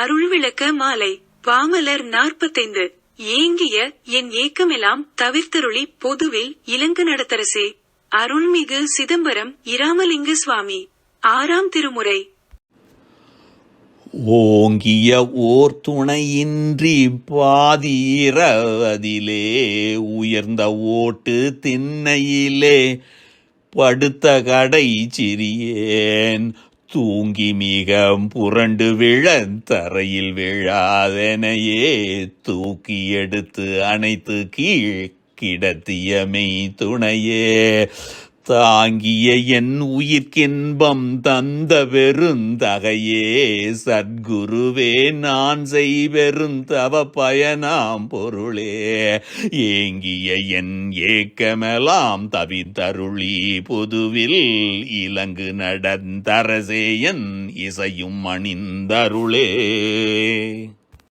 அருள் விளக்க மாலை. பாமலர் நாற்பத்தைந்து. ஏங்கிய என் ஏக்கமெல்லாம் தவிர்த்தருளி பொதுவில் இலங்கு நடத்தரசே. அருள்மிகு சிதம்பரம் இராமலிங்க சுவாமி. ஆறாம் திருமுறை. ஓங்கிய ஓர் துணையின்றி பாதீரவதிலே உயர்ந்த ஓட்டு திண்ணையிலே படுத்த கடை சிறியேன். தூங்கி மிகம் புரண்டு விழ தரையில் விழாதெனையே தூக்கி எடுத்து அணைத்து கீழ் கிடத்தியமை துணையே. தாங்கிய என் உயிர்க்கின்பம் தந்த பெருந்தகையே சத்குருவே நான் செய்வெருந்தவ பயனாம் பொருளே. ஏங்கிய என் ஏக்கமெலாம் தவித்தருளி புதுவில் இலங்கு நடந்தரசேயன் இசையும் அணிந்தருளே.